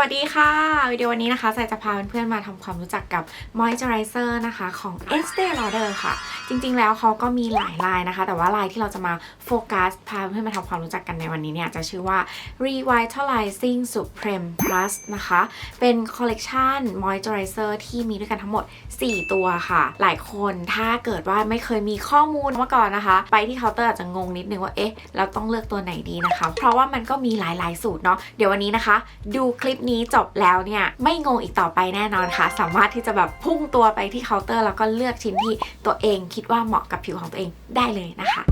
สวัสดีค่ะ วิดีโอวันนี้นะคะใส่จะพาเพื่อนๆมาทำความรู้จักกับ Moisturizer นะคะของ Estee Lauder ค่ะ จริงๆแล้วเขาก็มีหลายลายนะคะ แต่ว่าลายที่เราจะมาโฟกัสพาเพื่อนๆมาทำความรู้จักกันในวันนี้เนี่ยจะชื่อว่า Revitalizing Supreme Plus นะคะ เป็นคอลเลกชัน Moisturizer ที่มีด้วยกันทั้งหมด 4 ตัวค่ะ หลายคนถ้าเกิดว่าไม่เคยมีข้อมูลมาก่อนนะคะ ไปที่เคาน์เตอร์อาจจะงงนิดนึงว่าเอ๊ะเราต้องเลือกตัวไหนดีนะคะ เพราะว่ามันก็มีหลายๆสูตรเนาะเดี๋ยววันนี้นะคะ ดูคลิปนี้จบแล้วเนี่ยไม่งงอีกต่อไปแน่นอนค่ะ สามารถที่จะแบบพุ่งตัวไปที่เคาน์เตอร์แล้วก็เลือกชิ้นที่ตัวเองคิดว่าเหมาะกับผิวของตัวเองได้เลยนะคะ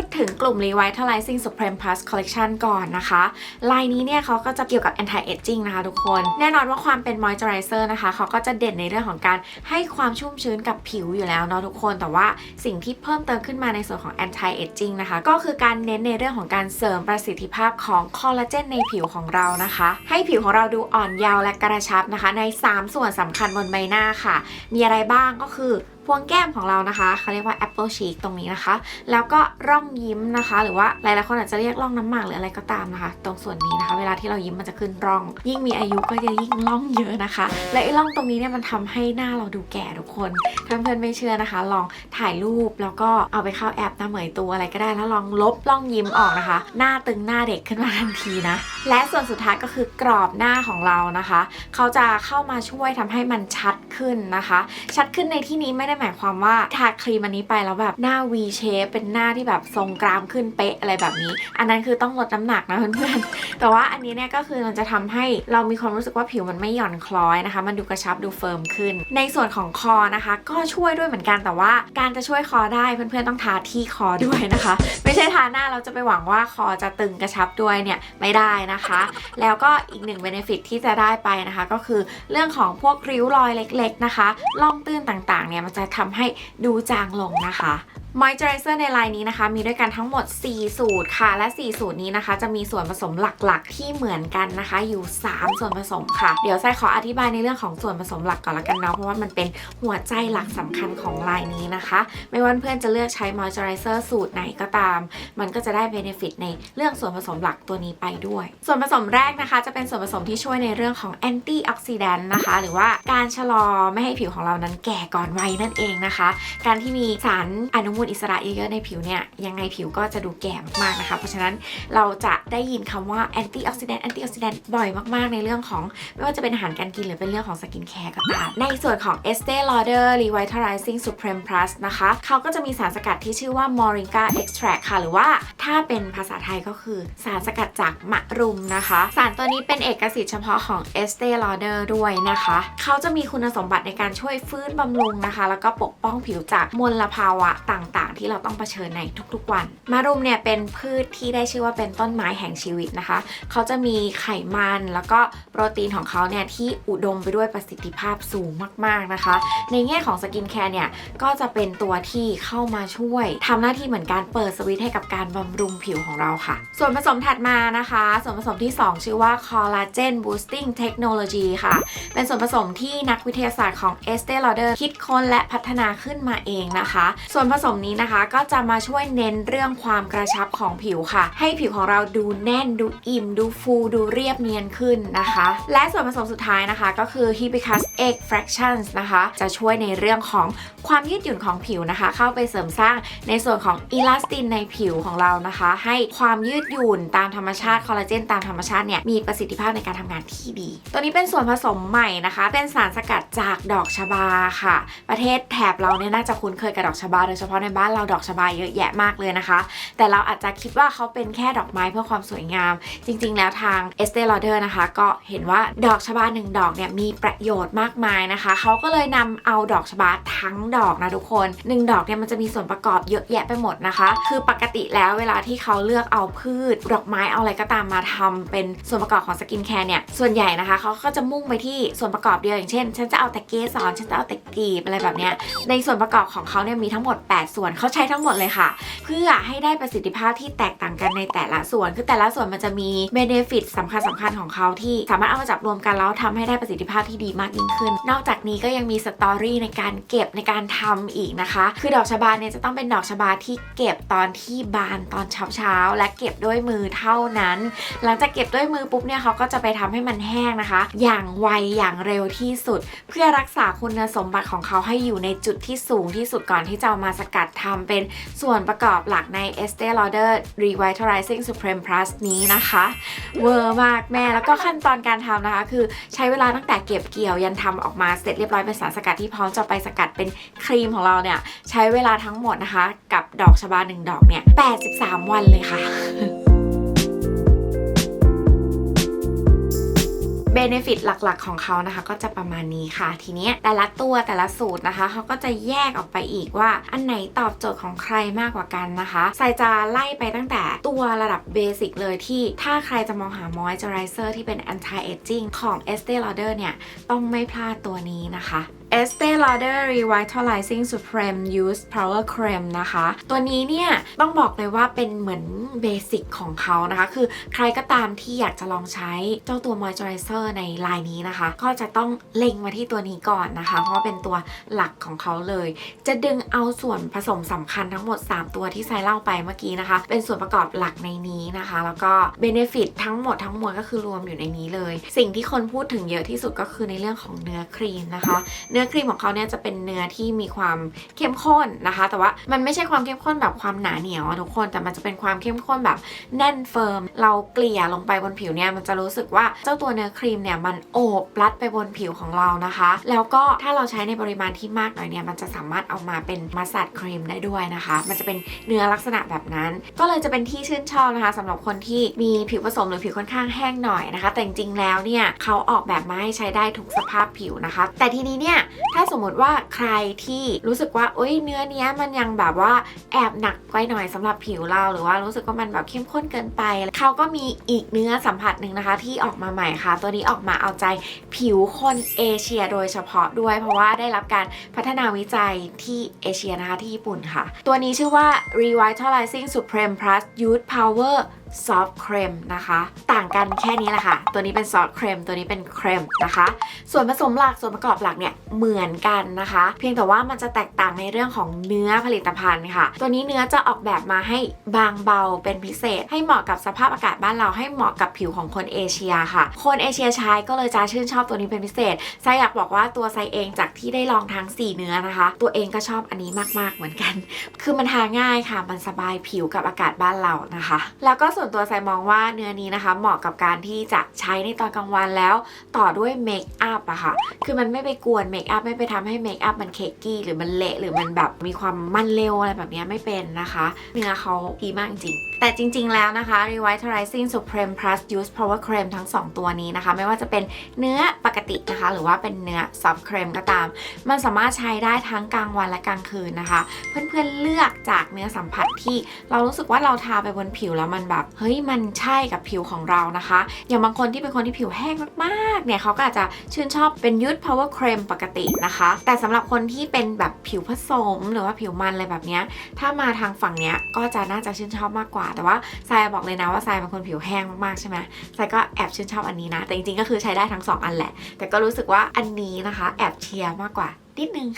ดถึงกลุ่ม Revitalizing Supreme Plus Collection ก่อนนะคะ ลายนี้เนี่ยเขาก็จะเกี่ยวกับ anti aging นะคะทุกคน แน่นอนว่าความเป็น moisturizer นะคะเขาก็จะเด่นในเรื่องของการให้ความชุ่มชื้นกับผิวอยู่แล้วเนาะทุกคน แต่ว่าสิ่งที่เพิ่มเติมขึ้นมาในส่วนของ anti aging นะคะ ก็คือการเน้นในเรื่องของการเสริมประสิทธิภาพของคอลลาเจนในผิวของเรานะคะ ให้ผิวของเราดูอ่อนเยาว์และกระชับนะคะ ใน 3 ส่วนสำคัญบนใบหน้าค่ะ มีอะไรบ้างก็คือ พวงแก้มของเรานะคะเขาเรียกว่า apple cheek ตรงนี้นะคะ แล้วก็ร่องยิ้มนะคะ หรือว่าหลายๆคนอาจจะเรียกร่องน้ำหมากหรืออะไรก็ตามนะคะ ตรงส่วนนี้นะคะ เวลาที่เรายิ้มมันจะขึ้นร่อง ยิ่งมีอายุก็จะยิ่งร่องเยอะนะคะ และไอ้ร่องตรงนี้เนี่ยมันทำให้หน้าเราดูแก่ทุกคนเพื่อนๆไม่เชื่อนะคะ ลองถ่ายรูปแล้วก็เอาไปเข้าแอปหน้าเหมยตัวอะไรก็ได้แล้วลองลบร่องยิ้มออกนะคะ หน้าตึงหน้าเด็กขึ้นมาทันทีนะ และส่วนสุดท้ายก็คือกรอบหน้าของเรานะคะ เขาจะเข้ามาช่วยทำให้มันชัดขึ้นนะคะ ชัดขึ้นในที่นี้ไม่ได้หมายความว่าทาครีมอันนี้ไปแล้วแบบหน้า V shape เป็นหน้าที่แบบทรงกรามขึ้นเป๊ะอะไรแบบนี้ อันนั้นคือต้องลดน้ำหนักนะเพื่อนๆ แต่ว่าอันนี้เนี่ยก็คือมันจะทำให้เรามีความรู้สึกว่าผิวมันไม่หย่อนคล้อยนะคะ มันดูกระชับดูเฟิร์มขึ้น ในส่วนของคอนะคะ ก็ช่วยด้วยเหมือนกันแต่ว่าการจะช่วยคอได้เพื่อนๆต้องทาที่คอด้วยนะคะ ไม่ใช่ทาหน้าเราจะไปหวังว่าคอจะตึงกระชับด้วยเนี่ยไม่ได้นะคะ แล้วก็อีกหนึ่งเบนฟิตที่จะได้ไปนะคะ ก็คือเรื่องของพวกริ้วรอยเล็ก ๆนะคะร่องตื้นต่างๆเนี่ยมันจะทำให้ดูจางลงนะคะ Moisturizer ในลายนี้นะคะ มีด้วยกันทั้งหมด 4 สูตรค่ะ และ 4 สูตรนี้นะคะ จะมีส่วนผสมหลักๆ ที่เหมือนกันนะคะ อยู่ 3 ส่วนผสมค่ะ เดี๋ยวไซขออธิบายในเรื่องของส่วนผสมหลักก่อนละกันเนาะ เพราะว่ามันเป็นหัวใจหลักสำคัญของลายนี้นะคะ ไม่ว่าเพื่อนจะเลือกใช้ Moisturizer สูตรไหนก็ตาม มันก็จะได้ benefit ในเรื่องส่วนผสมหลักตัวนี้ไปด้วย ส่วนผสมแรกนะคะจะเป็นส่วนผสมที่ช่วยในเรื่องของ anti-oxidant นะคะ หรือว่าการชะลอไม่ให้ผิวของเรานั้นแก่ก่อนวัยนั่นเองนะคะ การที่มีสารอนุมูลอิสระเยอะๆในผิวเนี่ยยังไงผิวก็จะดูแก่มากนะคะ เพราะฉะนั้นเราจะได้ยินคำว่า antioxidant antioxidant บ่อยมากๆ ในเรื่องของ ไม่ว่าจะเป็นอาหารการกินหรือเป็นเรื่องของสกินแคร์ก็ตามในส่วนของ Estee Lauder Revitalizing Supreme Plus นะคะเขาก็จะมีสารสกัดที่ชื่อว่า Moringa Extract ค่ะ หรือว่าถ้าเป็นภาษาไทยก็คือสารสกัดจากมะรุมนะคะ สารตัวนี้เป็นเอกสิทธิ์เฉพาะของ Estee Lauder ด้วยนะคะเขาจะมีคุณสมบัติในการช่วยฟื้นบำรุงนะคะ แล้วก็ปกป้องผิวจากมลภาวะต่างๆ ที่เราต้องเผชิญในทุกๆวันมะรุมเนี่ยเป็นพืชที่ได้ชื่อว่าเป็นต้นไม้แห่งชีวิตนะคะ เขาจะมีไขมันแล้วก็โปรตีนของเขาเนี่ยที่อุดมไปด้วยประสิทธิภาพสูงมากๆนะคะ ในแง่ของสกินแคร์เนี่ยก็จะเป็นตัวที่เข้ามาช่วยทำหน้าที่เหมือนการเปิดสวิตให้กับการบำรุงผิวของเราค่ะ ส่วนผสมถัดมานะคะ ส่วนผสมที่ 2 ชื่อว่า Collagen Boosting Technology ค่ะ เป็นส่วนผสมที่นักวิทยาศาสตร์ของ Estee Lauder คิดค้นและพัฒนาขึ้นมาเองนะคะ ส่วนผสมนี้นะคะ ก็จะมาช่วยเน้นเรื่องความกระชับของผิวค่ะ ให้ผิวของเราดูแน่นดูอิ่ม ดูฟูดูเรียบเนียนขึ้นนะคะ และส่วนผสมสุดท้ายนะคะก็คือ Hibiscus Egg Fractions นะคะ จะช่วยในเรื่องของความยืดหยุ่นของผิวนะคะ เข้าไปเสริมสร้างในส่วนของอิลาสตินในผิวของเรานะคะ ให้ความยืดหยุ่นตามธรรมชาติคอลลาเจนตามธรรมชาติเนี่ยมีประสิทธิภาพในการทำงานที่ดี ตัวนี้เป็นส่วนผสมใหม่นะคะ เป็นสารสกัดจากดอกชบาค่ะ ประเทศแถบเราเนี่ยน่าจะคุ้นเคยกับดอกชบาโดยเฉพาะในบ้านเราดอกชบาเยอะแยะมากเลยนะคะ แต่เราอาจจะคิดว่าเขาเป็นแค่ดอกไม้เพื่อความสวยงาม จริง ๆ แล้วทาง Estee Lauder นะคะ ก็เห็นว่าดอกชบาหนึ่งดอกเนี่ยมีประโยชน์มากมายนะคะ เขาก็เลยนำเอาดอกชบาทั้งดอกนะทุกคนหนึ่งดอกเนี่ยมันจะมีส่วนประกอบเยอะแยะไปหมดนะคะ คือปกติแล้วเวลาที่เขาเลือกเอาพืช ดอกไม้เอาอะไรก็ตามมาทำเป็นส่วนประกอบของสกินแคร์เนี่ย ส่วนใหญ่นะคะเขาก็จะมุ่งไปที่ส่วนประกอบเดียวอย่างเช่น ฉันจะเอาแต่เกสรฉันจะเอาแต่กลีบอะไรแบบเนี้ย ในส่วนประกอบของเขาเนี่ยมีทั้งหมด8ส่วนเขาใช้ทั้งหมดเลยค่ะ เพื่อให้ได้ประสิทธิภาพที่แตกต่างกันในแต่ละส่วน คือแต่ละส่วนมันจะมีเบเนฟิตสำคัญสำคัญของเขาที่สามารถเอามาจับรวมกันแล้วทำให้ได้ประสิทธิภาพที่ดีมากยิ่งขึ้น นอกจากนี้ก็ยังมีสตอรี่ในการเก็บในการทำอีกนะคะ คือดอกชบาเนี่ยจะต้องเป็นดอกชบาที่เก็บตอนที่บานตอนเช้าเช้าๆและเก็บด้วยมือเท่านั้น หลังจากเก็บด้วยมือปุ๊บเนี่ยเขาก็จะไปทำให้มันแห้งนะคะ อย่างไวอย่างเร็วที่สุด เพื่อรักษาคุณสมบัติของเขาให้อยู่ในจุดที่สูงที่สุดก่อนที่จะเอามาสกัดทำเป็นส่วนประกอบหลักใน Estee Lauder Revitalizing Supreme Plus นี้นะคะ เวอร์มากแม่แล้วก็ขั้นตอนการทำนะคะ คือใช้เวลาตั้งแต่เก็บเกี่ยวยันทำออกมาเสร็จเรียบร้อยเป็นสารสกัดที่พร้อมจะไปสกัดเป็นครีมของเราเนี่ย ใช้เวลาทั้งหมดนะคะ กับดอกชบาหนึ่งดอกเนี่ย 83 วันเลยค่ะ เบนฟิตหลักๆของเขานะคะ ก็จะประมาณนี้ค่ะ ทีนี้แต่ละตัวแต่ละสูตรนะคะเขาก็จะแยกออกไปอีกว่าอันไหนตอบโจทย์ของใครมากกว่ากันนะคะสายจะไล่ไปตั้งแต่ตัวระดับเบสิกเลยที่ถ้าใครจะมองหามอยเจอไรเซอร์ที่เป็น anti aging ของ Estee Lauder เนี่ย ต้องไม่พลาดตัวนี้นะคะ Estee Lauder Revitalizing Supreme Youth Power Cream นะคะ ตัวนี้เนี่ยต้องบอกเลยว่าเป็นเหมือนเบสิกของเขานะคะ คือใครก็ตามที่อยากจะลองใช้เจ้าตัว Moisturizer ในลายนี้นะคะ ก็จะต้องเล็งมาที่ตัวนี้ก่อนนะคะ เพราะว่าเป็นตัวหลักของเขาเลย จะดึงเอาส่วนผสมสำคัญทั้งหมด 3 ตัวที่ไซเล่าไปเมื่อกี้นะคะ เป็นส่วนประกอบหลักในนี้นะคะ แล้วก็ Benefit ทั้งหมดทั้งมวลก็คือรวมอยู่ในนี้เลย สิ่งที่คนพูดถึงเยอะที่สุดก็คือในเรื่องของเนื้อครีมนะคะเนื้อครีมของเขาเนี่ยจะเป็นเนื้อที่มีความเข้มข้นนะคะ แต่ว่ามันไม่ใช่ความเข้มข้นแบบความหนาเหนียวอะทุกคน แต่มันจะเป็นความเข้มข้นแบบแน่นเฟิร์ม เราเกลี่ยลงไปบนผิวเนี่ยมันจะรู้สึกว่าเจ้าตัวเนื้อครีมเนี่ยมันโอบรัดไปบนผิวของเรานะคะ แล้วก็ถ้าเราใช้ในปริมาณที่มากหน่อยเนี่ยมันจะสามารถเอามาเป็นมาส a ดครีมได้ด้วยนะคะ มันจะเป็นเนื้อลักษณะแบบนั้น ก็เลยจะเป็นที่ชื่นชอบนะคะสำหรับคนที่มีผิวผสมหรือผิวค่อนข้างแห้งหน่อยนะคะ แต่จริงๆแล้วเนี่ยเขาออกแบบมาให้ใช้ได้ทุกสภาพผิวนะคะ แต่ทีนี้เนี่ยถ้าสมมติว่าใครที่รู้สึกว่าเอ้ยเนื้อเนี้ยมันยังแบบว่าแอบหนักไปหน่อยสำหรับผิวเราหรือว่ารู้สึกว่ามันแบบเข้มข้นเกินไปเขาก็มีอีกเนื้อสัมผัสหนึ่งนะคะ ที่ออกมาใหม่ค่ะ ตัวนี้ออกมาเอาใจผิวคนเอเชียโดยเฉพาะด้วย เพราะว่าได้รับการพัฒนาวิจัยที่เอเชียนะคะที่ญี่ปุ่นค่ะ ตัวนี้ชื่อว่า Revitalizing Supreme Plus Youth Power ซอฟต์ครีมนะคะ ต่างกันแค่นี้แหละค่ะ ตัวนี้เป็นซอฟต์ครีมตัวนี้เป็นครีมนะคะ ส่วนผสมหลักส่วนประกอบหลักเนี่ยเหมือนกันนะคะ เพียงแต่ว่ามันจะแตกต่างในเรื่องของเนื้อผลิตภัณฑ์ค่ะ ตัวนี้เนื้อจะออกแบบมาให้บางเบาเป็นพิเศษ ให้เหมาะกับสภาพอากาศบ้านเราให้เหมาะกับผิวของคนเอเชียค่ะ คนเอเชียใช้ก็เลยจะชื่นชอบตัวนี้เป็นพิเศษไซอยากบอกว่าตัวไซเองจากที่ได้ลองทั้ง4เนื้อนะคะ ตัวเองก็ชอบอันนี้มากๆเหมือนกัน คือมันทาง่ายค่ะ มันสบายผิวกับอากาศบ้านเรานะคะ แล้วก็ส่วนตัวไซมองว่าเนื้อนี้นะคะเหมาะกับการที่จะใช้ในตอนกลางวันแล้วต่อด้วยเมคอัพอะค่ะ คือมันไม่ไปกวนเมคอัพไม่ไปทำให้เมคอัพมันเคกกี้หรือมันเละหรือมันแบบมีความมันเร็วอะไรแบบนี้ไม่เป็นนะคะ เนื้อเขาดีมากจริงแต่จริงๆ แล้วนะคะ Revitalizing Supreme Plus Youth Power Cream ทั้ง 2 ตัวนี้นะคะ ไม่ว่าจะเป็นเนื้อปกตินะคะ หรือว่าเป็นเนื้อ soft cream ก็ตาม มันสามารถใช้ได้ทั้งกลางวันและกลางคืนนะคะ เพื่อนๆเลือกจากเนื้อสัมผัสที่เรารู้สึกว่าเราทาไปบนผิวแล้วมันแบบ เฮ้ยมันใช่กับผิวของเรานะคะ อย่างบางคนที่เป็นคนที่ผิวแห้งมากๆ เนี่ยเขาก็อาจจะชื่นชอบเป็นยูท power cream ปกตินะคะ แต่สำหรับคนที่เป็นแบบผิวผสม หรือว่าผิวมันอะไรแบบเนี้ยถ้ามาทางฝั่งเนี้ยก็จะน่าจะชื่นชอบมากกว่าแต่ว่าทรายบอกเลยนะว่าทรายเป็นคนผิวแห้งมากๆใช่ไหมทรายก็แอบชื่นชอบอันนี้นะ แต่จริงๆก็คือใช้ได้ทั้งสองอันแหละ แต่ก็รู้สึกว่าอันนี้นะคะ แอบเชียร์มากกว่านิดนึง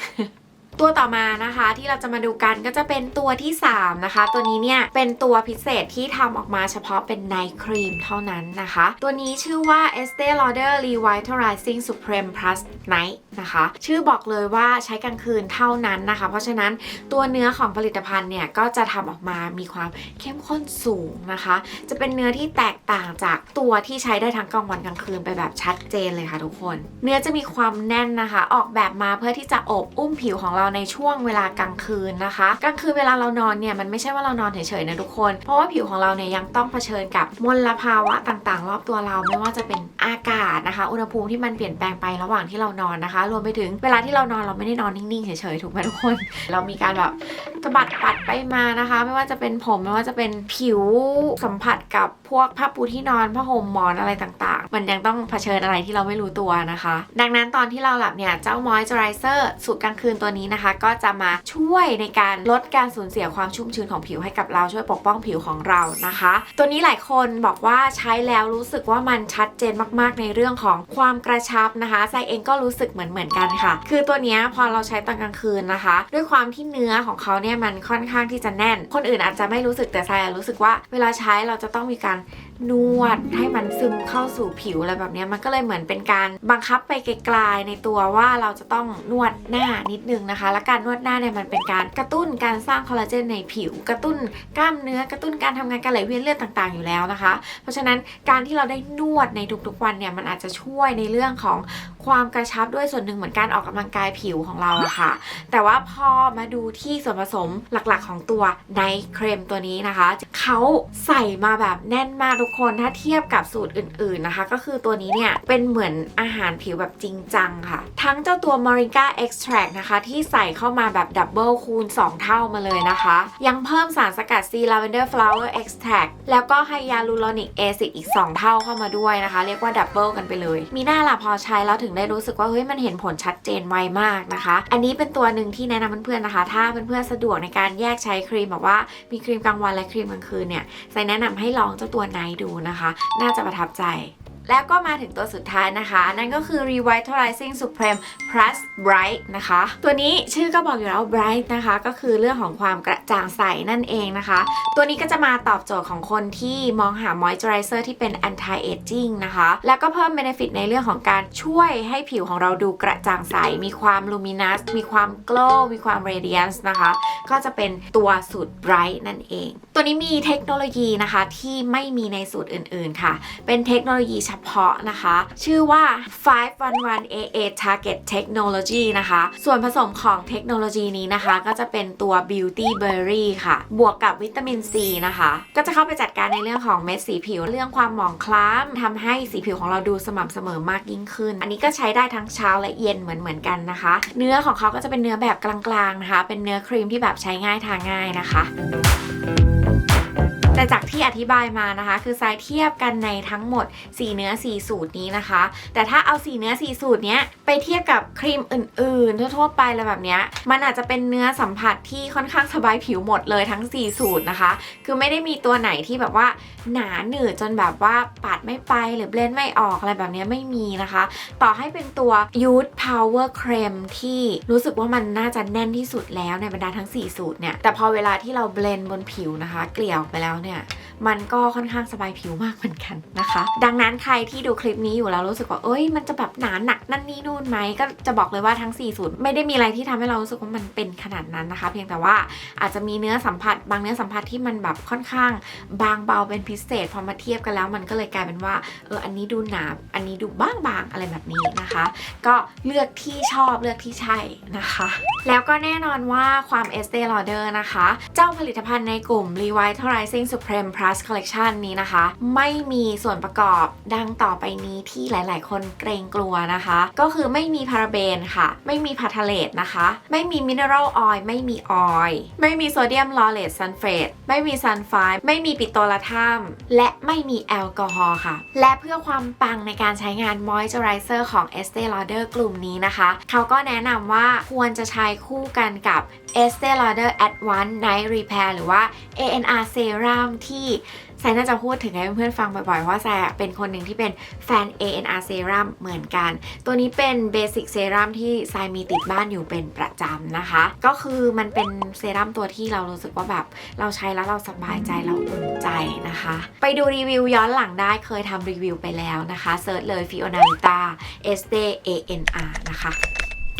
ตัวต่อมานะคะที่เราจะมาดูกันก็จะเป็นตัวที่ 3 นะคะ ตัวนี้เนี่ยเป็นตัวพิเศษที่ทำออกมาเฉพาะเป็นไนท์ครีมเท่านั้นนะคะ ตัวนี้ชื่อว่า Estee Lauder Revitalizing Supreme Plus Night นะคะ ชื่อบอกเลยว่าใช้กลางคืนเท่านั้นนะคะ เพราะฉะนั้นตัวเนื้อของผลิตภัณฑ์เนี่ยก็จะทำออกมามีความเข้มข้นสูงนะคะ จะเป็นเนื้อที่แตกต่างจากตัวที่ใช้ได้ทั้งกลางวันกลางคืนไปแบบชัดเจนเลยค่ะทุกคน เนื้อจะมีความแน่นนะคะ ออกแบบมาเพื่อที่จะอบอุ้มผิวของเราในช่วงเวลากลางคืนนะคะกลางคืนเวลาเรานอนเนี่ยมันไม่ใช่ว่าเรานอนเฉยๆนะทุกคน เพราะว่าผิวของเราเนี่ยยังต้องเผชิญกับมลภาวะต่างๆ รอบตัวเราไม่ว่าจะเป็นอากาศนะคะ อุณหภูมิที่มันเปลี่ยนแปลงไประหว่างที่เรานอนนะคะ รวมไปถึงเวลาที่เรานอนเราไม่ได้นอนนิ่งๆเฉยๆถูกไหมทุกคน เรามีการแบบสะบัดปัดไปมานะคะ ไม่ว่าจะเป็นผมไม่ว่าจะเป็นผิวสัมผัสกับพวกผ้าปูที่นอนผ้าห่มหมอนอะไรต่างๆ มันยังต้องเผชิญอะไรที่เราไม่รู้ตัวนะคะ ดังนั้นตอนที่เราหลับเนี่ยเจ้ามอยเจอไรเซอร์สูตรกลางคืนตัวนี้นะคะ ก็จะมาช่วยในการลดการสูญเสียความชุ่มชื้นของผิวให้กับเราช่วยปกป้องผิวของเรานะคะ ตัวนี้หลายคนบอกว่าใช้แล้วรู้สึกว่ามันชัดเจนมากๆ ในเรื่องของความกระชับนะคะไซเองก็รู้สึกเหมือนเหมือนๆกันค่ะ คือตัวนี้พอเราใช้ตอนกลางคืนนะคะ ด้วยความที่เนื้อของเขาเนี่ยมันค่อนข้างที่จะแน่น คนอื่นอาจจะไม่รู้สึกแต่ไซรู้สึกว่าเวลาใช้เราจะต้องมีการ นวดให้มันซึมเข้าสู่ผิวอะไรแบบนี้มันก็เลยเหมือนเป็นการบังคับไปไกลๆในตัวว่าเราจะต้องนวดหน้านิดนึงนะคะ และการนวดหน้าเนี่ยมันเป็นการกระตุ้นการสร้างคอลลาเจนในผิว กระตุ้นกล้ามเนื้อกระตุ้นการทำงานการไหลเวียนเลือดต่างๆอยู่แล้วนะคะ เพราะฉะนั้นการที่เราได้นวดในทุกๆวันเนี่ยมันอาจจะช่วยในเรื่องของความกระชับด้วยส่วนหนึ่งเหมือนการออกกำลังกายผิวของเราอะค่ะ แต่ว่าพอมาดูที่ส่วนผสมหลักๆ ของตัวไนเครมตัวนี้นะคะ เขาใส่มาแบบแน่นมากทุกคนถ้าเทียบกับสูตรอื่น ๆนะคะ ก็คือตัวนี้เนี่ยเป็นเหมือนอาหารผิวแบบจริงจังค่ะ ทั้งเจ้าตัว Moringa Extract นะคะ ที่ใส่เข้ามาแบบดับเบิลคูณ 2 เท่ามาเลยนะคะ ยังเพิ่มสารสกัด Sea Lavender Flower Extract แล้วก็ไฮยาลูโรนิกแอซิดอีก 2 เท่าเข้ามาด้วยนะคะ เรียกว่าดับเบิลกันไปเลย มีหน้าละพอใช้แล้วถึงได้รู้สึกว่าเฮ้ยมันเห็นผลชัดเจนไวมากนะคะ อันนี้เป็นตัวหนึ่งที่แนะนำเพื่อนๆนะคะ ถ้าเพื่อนๆสะดวกในการแยกใช้ครีมแบบว่ามีครีมกลางวันและครีมกลางคืนเนี่ยใส่แนะนำให้ลองเจ้าตัวไนดูนะคะ น่าจะประทับใจ แล้วก็มาถึงตัวสุดท้ายนะคะ นั่นก็คือ Revitalizing Supreme Plus Bright นะคะ ตัวนี้ชื่อก็บอกอยู่แล้ว Bright นะคะ ก็คือเรื่องของความกระจ่างใสนั่นเองนะคะ ตัวนี้ก็จะมาตอบโจทย์ของคนที่มองหา Moisturizer ที่เป็น Anti Aging นะคะ แล้วก็เพิ่ม Benefit ในเรื่องของการช่วยให้ผิวของเราดูกระจ่างใส มีความ Luminous มีความ Glow มีความ Radiance นะคะ ก็จะเป็นตัวสูตร Bright นั่นเอง ตัวนี้มีเทคโนโลยีนะคะที่ไม่มีในสูตรอื่นๆค่ะ เป็นเทคโนโลยีเฉพาะนะคะ ชื่อว่า 511 AA Target Technology นะคะ ส่วนผสมของเทคโนโลยีนี้นะคะ ก็จะเป็นตัว Beauty Berry ค่ะ บวกกับวิตามิน C นะคะ ก็จะเข้าไปจัดการในเรื่องของเม็ดสีผิว เรื่องความหมองคล้ำทำให้สีผิวของเราดูสม่ำเสมอมากยิ่งขึ้น อันนี้ก็ใช้ได้ทั้งเช้าและเย็นเหมือนๆกันนะคะ เนื้อของเขาก็จะเป็นเนื้อแบบกลางๆนะคะ เป็นเนื้อครีมที่แบบใช้ง่ายทาง่ายนะคะ แต่จากที่อธิบายมานะคะ คือไซส์เทียบกันในทั้งหมด 4 เนื้อ 4 สูตรนี้นะคะ แต่ถ้าเอา 4 เนื้อ 4 สูตรเนี้ยไปเทียบกับครีมอื่น ๆ ทั่วๆไปอะไรแบบเนี้ยมันอาจจะเป็นเนื้อสัมผัสที่ค่อนข้างสบายผิวหมดเลยทั้ง 4 สูตรนะคะ คือไม่ได้มีตัวไหนที่แบบว่าหนาหนืดจนแบบว่าปัดไม่ไปหรือเบลนด์ไม่ออกอะไรแบบเนี้ยไม่มีนะคะ ต่อให้เป็นตัว Youth Power Cream ที่รู้สึกว่ามันน่าจะแน่นที่สุดแล้วในบรรดาทั้ง 4 สูตรเนี่ยแต่พอเวลาที่เราเบลนด์บนผิวนะคะ เกลี่ยออกไปแล้วเนี่ยมันก็ค่อนข้างสบายผิวมากเหมือนกันนะคะ ดังนั้นใครที่ดูคลิปนี้อยู่แล้วรู้สึกว่าเอ้ยมันจะแบบหนาหนักนั่นนี่นู่นไหมก็จะบอกเลยว่าทั้ง4สูตรไม่ได้มีอะไรที่ทำให้เรารู้สึกว่ามันเป็นขนาดนั้นนะคะ เพียงแต่ว่าอาจจะมีเนื้อสัมผัส บางเนื้อสัมผัสที่มันแบบค่อนข้าง บางเบาเป็นพิเศษพอมาเทียบกันแล้ว มันก็เลยกลายเป็นว่าเอออันนี้ดูหนาอันนี้ดูบางบางๆอะไรแบบนี้นะคะ ก็เลือกที่ชอบเลือกที่ใช่นะคะ แล้วก็แน่นอนว่าความ Estee Lauder นะคะ เจ้าผลิตภัณฑ์ในกลุ่ม Revitalizing Supreme Plus Collection นี้นะคะ ไม่มีส่วนประกอบดังต่อไปนี้ที่หลาย ๆ คนเกรงกลัวนะคะ ก็คือไม่มีพาราเบนค่ะ ไม่มีพาทาเลตนะคะ ไม่มีมินเนอรัลออยล์ไม่มีออยล์ไม่มีโซเดียมลอเรตซัลเฟตไม่มีซัลไฟด์ไม่มีปิโตรลาทัมและไม่มีแอลกอฮอล์ค่ะ และเพื่อความปังในการใช้งาน Moisturizer ของ Estee Lauder กลุ่มนี้นะคะ เขาก็แนะนำว่าควรจะใช้คู่กันกับ Estee Lauder Advanced Night Repair หรือว่า ANR Serum ที่แซนน่าจะพูดถึงให้เพื่อนๆฟังบ่อยๆเพราะแซเป็นคนหนึ่งที่เป็นแฟน ANR Serum เหมือนกัน ตัวนี้เป็น Basic Serum ที่แซมีติดบ้านอยู่เป็นประจำนะคะ ก็คือมันเป็นเซรั่มตัวที่เรารู้สึกว่าแบบเราใช้แล้วเราสบายใจเราอุ่นใจนะคะ ไปดูรีวิวย้อนหลังได้เคยทำรีวิวไปแล้วนะคะเซิร์ชเลย Fiona Vita Estee ANR นะคะ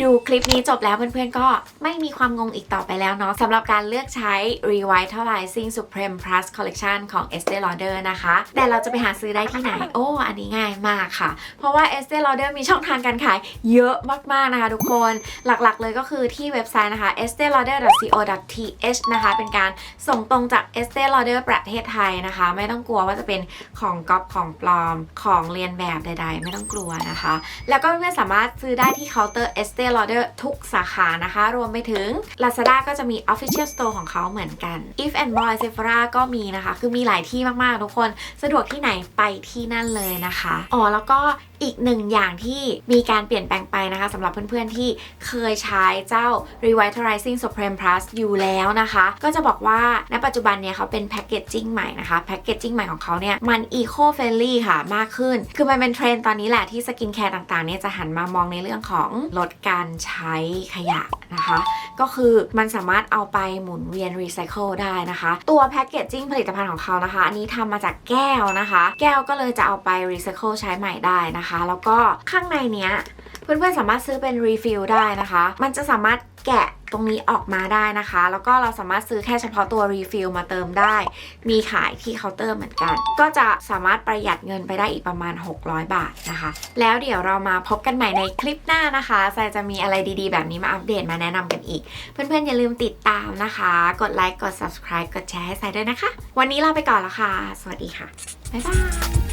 ดูคลิปนี้จบแล้วเพื่อนๆก็ไม่มีความงงอีกต่อไปแล้วเนาะสำหรับการเลือกใช้ Revitalizing Supreme Plus Collection ของ Estee Lauder นะคะ แต่เราจะไปหาซื้อได้ที่ไหน โอ้ อันนี้ง่ายมากค่ะ เพราะว่า Estee Lauder มีช่องทางการขายเยอะมากๆนะคะทุกคนหลักๆเลยก็คือที่เว็บไซต์นะคะ esteelauder.co.th นะคะ เป็นการส่งตรงจาก Estee Lauder ประเทศไทยนะคะ ไม่ต้องกลัวว่าจะเป็นของก๊อปของปลอมของเรียนแบบใด ๆ ไม่ต้องกลัวนะคะ แล้วก็เพื่อนๆสามารถซื้อได้ที่เคาน์เตอร์ Estee Lauder ทุกสาขานะคะ รวมไปถึง Lazada ก็จะมี Official Store ของเขาเหมือนกัน If and Boy Sephora ก็มีนะคะ คือมีหลายที่มากๆ ทุกคน สะดวกที่ไหนไปที่นั่นเลยนะคะ อ๋อ แล้วก็ อีกหนึ่งอย่างที่มีการเปลี่ยนแปลงไปนะคะสำหรับเพื่อนๆที่เคยใช้เจ้า Revitalizing Supreme Plus อยู่แล้วนะคะ ก็จะบอกว่าณปัจจุบันเนี่ยเขาเป็นแพคเกจจิ้งใหม่นะคะแพคเกจจิ้งใหม่ของเขาเนี่ยมัน Eco Friendly ค่ะมากขึ้น คือมันเป็นเทรนด์ตอนนี้แหละที่สกินแคร์ต่างๆเนี่ยจะหันมามองในเรื่องของลดการใช้ขยะนะคะ ก็คือมันสามารถเอาไปหมุนเวียนรีไซเคิลได้นะคะ ตัวแพคเกจจิ้งผลิตภัณฑ์ของเขานะคะ อันนี้ทำมาจากแก้วนะคะ แก้วก็เลยจะเอาไปรีไซเคิลใช้ใหม่ได้นะคะแล้วก็ข้างในเนี้ยเพื่อนๆสามารถซื้อเป็นรีฟิลได้นะคะ มันจะสามารถแกะตรงนี้ออกมาได้นะคะ แล้วก็เราสามารถซื้อแค่เฉพาะตัวรีฟิลมาเติมได้ มีขายที่เคาน์เตอร์เหมือนกัน ก็จะสามารถประหยัดเงินไปได้อีกประมาณ 600 บาทนะคะ แล้วเดี๋ยวเรามาพบกันใหม่ในคลิปหน้านะคะไซจะมีอะไรดีๆ แบบนี้มาอัปเดตมาแนะนำกันอีก เพื่อนๆอย่าลืมติดตามนะคะ กดไลค์กด subscribe กดแชร์ให้ไซด้วยนะคะ วันนี้ลาไปก่อนแล้วค่ะ สวัสดีค่ะบ๊ายบาย